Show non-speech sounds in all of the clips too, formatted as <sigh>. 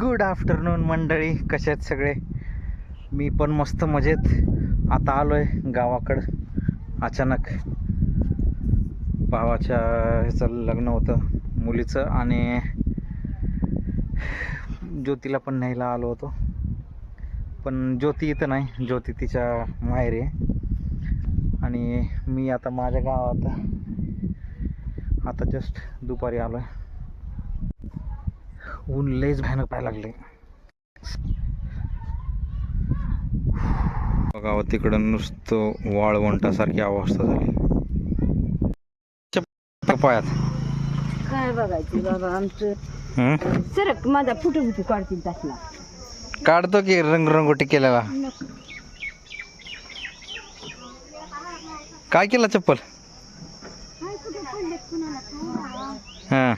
Good afternoon मंडळी कसे आहेत सगळे? मी पण मस्त मजेत. आता आलो आहे गावाकडं. अचानक भावाच्या ह्याचं लग्न होतं मुलीचं आणि ज्योतीला पण न्यायला आलो होतो. पण ज्योती इथं नाही ज्योती तिच्या माहेर आहे. आणि मी आता माझ्या गावात आता जस्ट दुपारी आलो आहे ऊन लयच भयानक पाहायला लागले बघावं तिकडं नुसतं वाळवंटासारखी अवस्था झाली. पायात. काय बघायचं बाबा आमचं? हम्म? सरक माझा फुटू फुटू काढतील तसला काढतो की रंगरंगोटी केलेला काय केलं चप्पल? हा.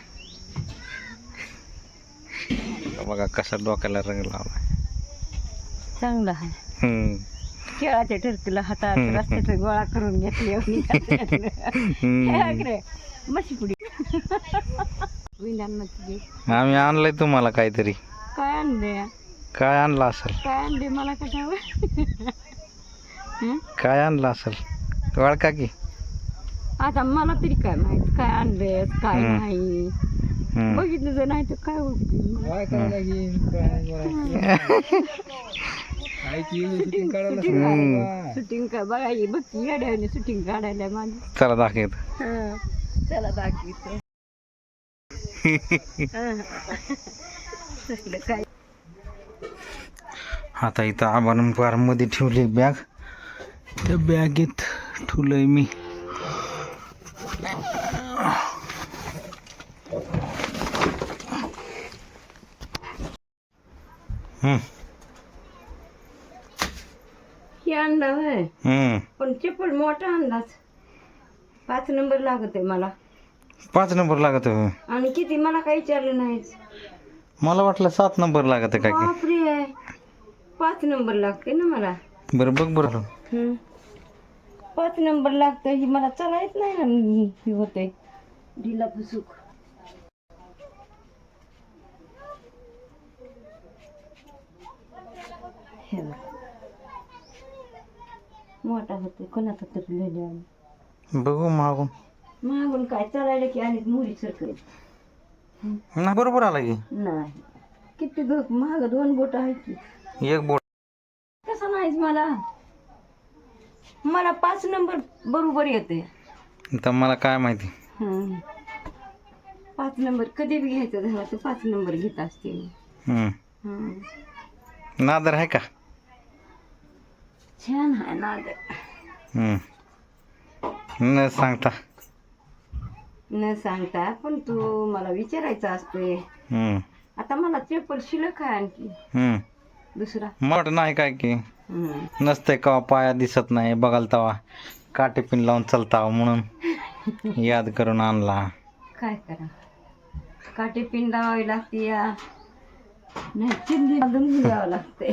बघा कसा डोक्याला रंग लावला चांगला आहे. हम्म. केळाच्या टर्कीला हातात. रस्त्यात गोळा करून घेतले <laughs> हम्म. मशी पुडी विधानमध्ये आम्ही आणलंय तुम्हाला काहीतरी. काय आणले काय आणलं असेल? काय आणले मला कशावर? हं? काय आणलं असेल? वळका की. आता मला तरी काय माहीत? काय आणले काय हं. नाही? हम्म. बघितलं जर नाही तर काय? <laughs> हम्म. शूटिंग काय बघायची बघ की गाड्याने शूटिंग काढायला माझी चला दाखवत. हं. चला दाखवतो. <laughs> हं. तसलं काय? आता इथं आबानं मध्ये ठेवली बॅग त्या बॅगेत ठेवलंय मी. हे होय हम्म. पण चप्पल मोठा आणलाच पाच नंबर लागत आहे मला. पाच नंबर लागत आहे. आणि किती? मला काही विचारलं नाहीच मला वाटलं सात नंबर लागत आहे काय की. बापरे. पाच नंबर लागते ना मला. बरं बघ बरं. पाच नंबर लागतं ही मला चालायच नाही ना. होते ढिला फुसूक मोठा होते कोणाचा तरी लिहिले आम्ही बघू मागून. मागून काय? चालायला की आणि मुली सरकले ना बरोबर आला की. नाही. किती ग महाग दोन बोट आहेत की. एक बोट. कसं नाहीच मला. मला पाच नंबर बरोबर येते. तर मला काय माहिती? हं. पाच नंबर कधी बी घ्यायचं झालं तर पाच नंबर घेत असते मी. हम्म. हं. नादर आहे का? छान आहे ना. न सांगता. न सांगता पण तू मला विचारायचं असते. आता मला चप्पल शिल्लक आहे आणखी. दुसरा? वाटतं नाही काय की. नसतंय कवा पाया दिसत नाही. बघाल तवा. काटे पिन लावून चालता म्हणून. याद करून आणला. काय करा? काटे पिन लावावी लागते या. नाही चिंदी बांधून घ्यावं लागते